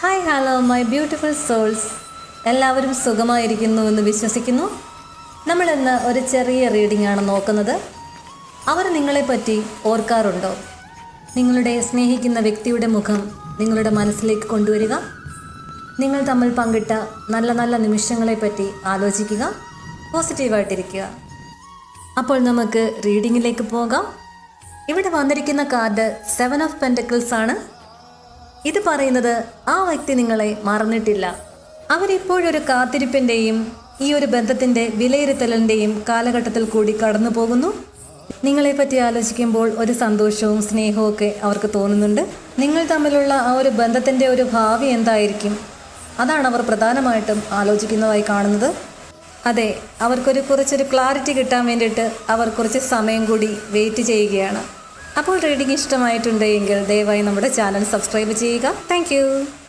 Hi hello my beautiful souls എല്ലാവരും സുഖമായിരിക്കുന്നു എന്ന് വിശ്വസിക്കുന്നു. നമ്മൾ ഇന്ന് ഒരു ചെറിയ റീഡിംഗ് ആണ് നോക്കുന്നത്. അവർ നിങ്ങളെപ്പറ്റി ഓർക്കാറുണ്ടോ? നിങ്ങളുടെ സ്നേഹിക്കുന്ന വ്യക്തിയുടെ മുഖം നിങ്ങളുടെ മനസ്സിലേക്ക് കൊണ്ടുവരിക. നിങ്ങൾ തമ്മിൽ പങ്കിട്ട നല്ല നല്ല നിമിഷങ്ങളെപ്പറ്റി ആലോചിക്കുക. പോസിറ്റീവായിട്ടിരിക്കുക. അപ്പോൾ നമുക്ക് റീഡിങ്ങിലേക്ക് പോകാം. ഇവിടെ വന്നിരിക്കുന്ന കാർഡ് സെവൻ ഓഫ് പെന്റക്കിൾസ് ആണ്. ഇത് പറയുന്നത് ആ വ്യക്തി നിങ്ങളെ മറന്നിട്ടില്ല. അവരിപ്പോഴൊരു കാത്തിരിപ്പിന്റെയും ഈ ഒരു ബന്ധത്തിന്റെ വിലയിരുത്തലിന്റെയും കാലഘട്ടത്തിൽ കൂടി കടന്നു പോകുന്നു നിങ്ങളെപ്പറ്റി ആലോചിക്കുമ്പോൾ ഒരു സന്തോഷവും സ്നേഹവും ഒക്കെ അവർക്ക് തോന്നുന്നുണ്ട്. നിങ്ങൾ തമ്മിലുള്ള ആ ഒരു ബന്ധത്തിന്റെ ഒരു ഭാവി എന്തായിരിക്കും? അതാണ് അവർ പ്രധാനമായിട്ടും ആലോചിക്കുന്നതായി കാണുന്നത്. അതെ അവർക്കൊരു കുറച്ചൊരു ക്ലാരിറ്റി കിട്ടാൻ വേണ്ടിയിട്ട് അവർ കുറച്ച് സമയം കൂടി വെയിറ്റ് ചെയ്യുകയാണ്. അപ്പോൾ റീഡിംഗ് ഇഷ്ടമായിട്ടുണ്ടെങ്കിൽ ദയവായി നമ്മുടെ ചാനൽ സബ്സ്ക്രൈബ് ചെയ്യുക. താങ്ക്